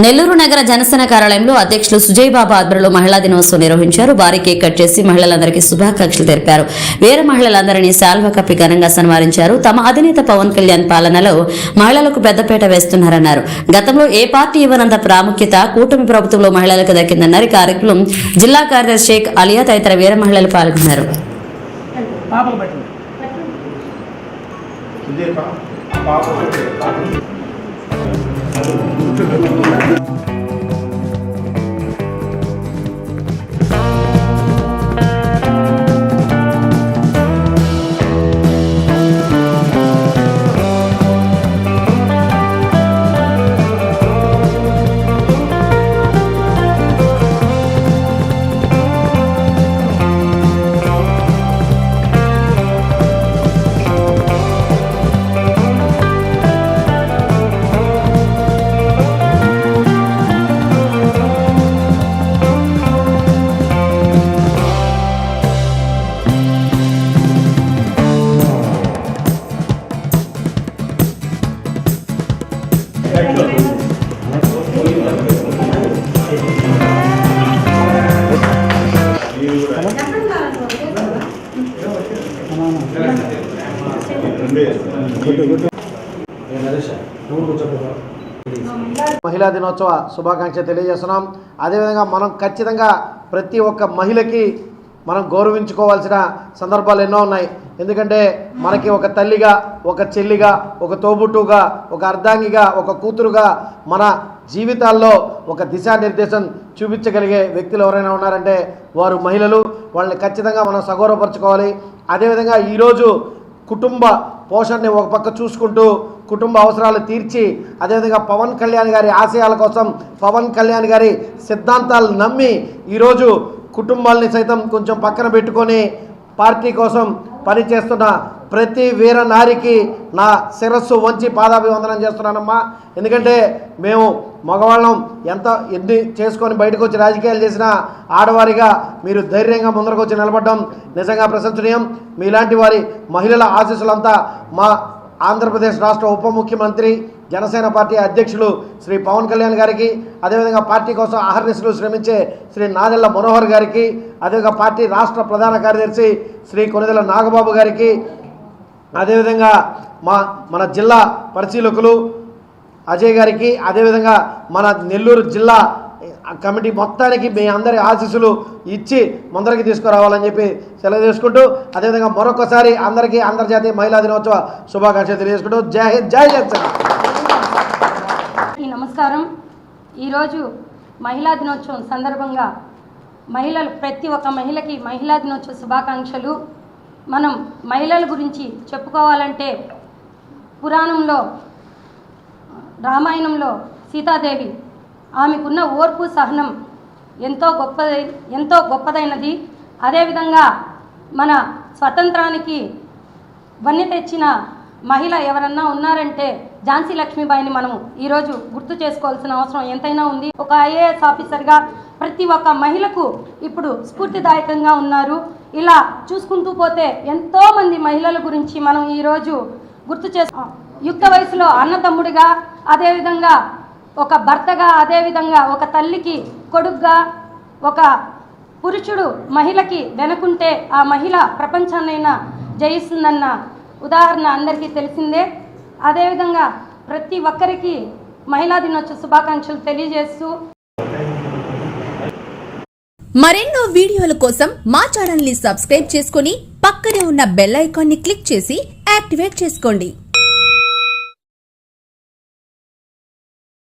నెల్లూరు నగర జనసేన కార్యాలయంలో అధ్యక్షులు సుజయ్ బాబా ఆధ్వర్యంలో మహిళా దినోత్సవం నిర్వహించారు. భారీ కేక్ కట్ చేసి మహిళలందరికీ శుభాకాంక్షలు తెలిపారు. వేరే మహిళలందరినీ శాల్వ కప్పి ఘనంగా సన్మానించారు. తమ అధినేత పవన్ కళ్యాణ్ పాలనలో మహిళలకు పెద్దపీట వేస్తున్నారన్నారు. గతంలో ఏ పార్టీ ఇవ్వనంత ప్రాముఖ్యత కూటమి ప్రభుత్వంలో మహిళలకు దక్కిందన్నారు. ఈ కార్యక్రమం జిల్లా కార్యదర్శి షేక్ అలియా తదితర వీర మహిళలు పాల్గొన్నారు. పాప మహిళా దినోత్సవ శుభాకాంక్ష తెలియజేస్తున్నాం. అదేవిధంగా మనం ఖచ్చితంగా ప్రతి ఒక్క మహిళకి మనం గౌరవించుకోవాల్సిన సందర్భాలు ఎన్నో ఉన్నాయి. ఎందుకంటే మనకి ఒక తల్లిగా ఒక చెల్లిగా ఒక తోబుట్టుగా ఒక అర్ధాంగిగా ఒక కూతురుగా మన జీవితాల్లో ఒక దిశానిర్దేశం చూపించగలిగే వ్యక్తులు ఎవరైనా ఉన్నారంటే వారు మహిళలు. వాళ్ళని ఖచ్చితంగా మనం సగౌరవపరచుకోవాలి. అదేవిధంగా ఈరోజు కుటుంబ పోషణని ఒక పక్క చూసుకుంటూ కుటుంబ అవసరాలు తీర్చి అదేవిధంగా పవన్ కళ్యాణ్ గారి ఆశయాల కోసం పవన్ కళ్యాణ్ గారి సిద్ధాంతాలు నమ్మి ఈరోజు కుటుంబాలని సైతం కొంచెం పక్కన పెట్టుకొని పార్టీ కోసం పనిచేస్తున్న ప్రతి వీర నారికి నా శిరస్సు వంచి పాదాభివందనం చేస్తున్నానమ్మా. ఎందుకంటే మేము మగవాళ్ళం ఎంత ఎన్ని చేసుకొని బయటకు వచ్చి రాజకీయాలు చేసినా ఆడవారిగా మీరు ధైర్యంగా ముందరకు వచ్చి నిలబడడం నిజంగా ప్రశంసనీయం. మీలాంటి వారి మహిళల ఆశీస్సులంతా మా ఆంధ్రప్రదేశ్ రాష్ట్ర ఉప ముఖ్యమంత్రి జనసేన పార్టీ అధ్యక్షులు శ్రీ పవన్ కళ్యాణ్ గారికి అదేవిధంగా పార్టీ కోసం అహర్నిశలు శ్రమించే శ్రీ నాదెళ్ళ మనోహర్ గారికి అదేవిధంగా పార్టీ రాష్ట్ర ప్రధాన కార్యదర్శి శ్రీ కొనిదెల నాగబాబు గారికి అదేవిధంగా మా మన జిల్లా పరిశీలకులు అజయ్ గారికి అదేవిధంగా మన నెల్లూరు జిల్లా కమిటీ మొత్తానికి మీ అందరి ఆశీస్సులు ఇచ్చి ముందరికి తీసుకురావాలని చెప్పి సెలవు చేసుకుంటూ అదేవిధంగా మరొకసారి అందరికీ అంతర్జాతీయ మహిళా దినోత్సవ శుభాకాంక్షలు తెలియజేసుకుంటూ జై హింద్ జై జనసేన. ఈ నమస్కారం. ఈరోజు మహిళా దినోత్సవం సందర్భంగా మహిళలు ప్రతి ఒక్క మహిళకి మహిళా దినోత్సవ శుభాకాంక్షలు. మనం మహిళల గురించి చెప్పుకోవాలంటే పురాణంలో రామాయణంలో సీతాదేవి ఆమెకున్న ఓర్పు సహనం ఎంతో గొప్పదై ఎంతో గొప్పదైనది. అదేవిధంగా మన స్వతంత్రానికి వన్నె తెచ్చిన మహిళ ఎవరన్నా ఉన్నారంటే ఝాన్సీ లక్ష్మీబాయిని మనం ఈరోజు గుర్తు చేసుకోవాల్సిన అవసరం ఎంతైనా ఉంది. ఒక ఐఏఎస్ ఆఫీసర్గా ప్రతి ఒక్క మహిళకు ఇప్పుడు స్ఫూర్తిదాయకంగా ఉన్నారు. ఇలా చూసుకుంటూ పోతే ఎంతోమంది మహిళల గురించి మనం ఈరోజు గుర్తు చేసు యుక్త వయసులో అన్నతమ్ముడిగా అదేవిధంగా ఒక భర్తగా అదేవిధంగా ఒక తల్లికి కొడుగ్గా ఒక పురుషుడు మహిళకి వెనకుంటే ఆ మహిళ ప్రపంచాన్నైనా జయిస్తుందన్న ఉదాహరణ అందరికీ తెలిసిందే. అదేవిధంగా ప్రతి ఒక్కరికి మహిళా దినోత్సవ శుభాకాంక్షలు తెలియజేస్తూ మరెన్నో వీడియోల కోసం మా ఛానల్ని సబ్స్క్రైబ్ చేసుకుని పక్కనే ఉన్న బెల్ ఐకాన్ని క్లిక్ చేసి యాక్టివేట్ చేసుకోండి.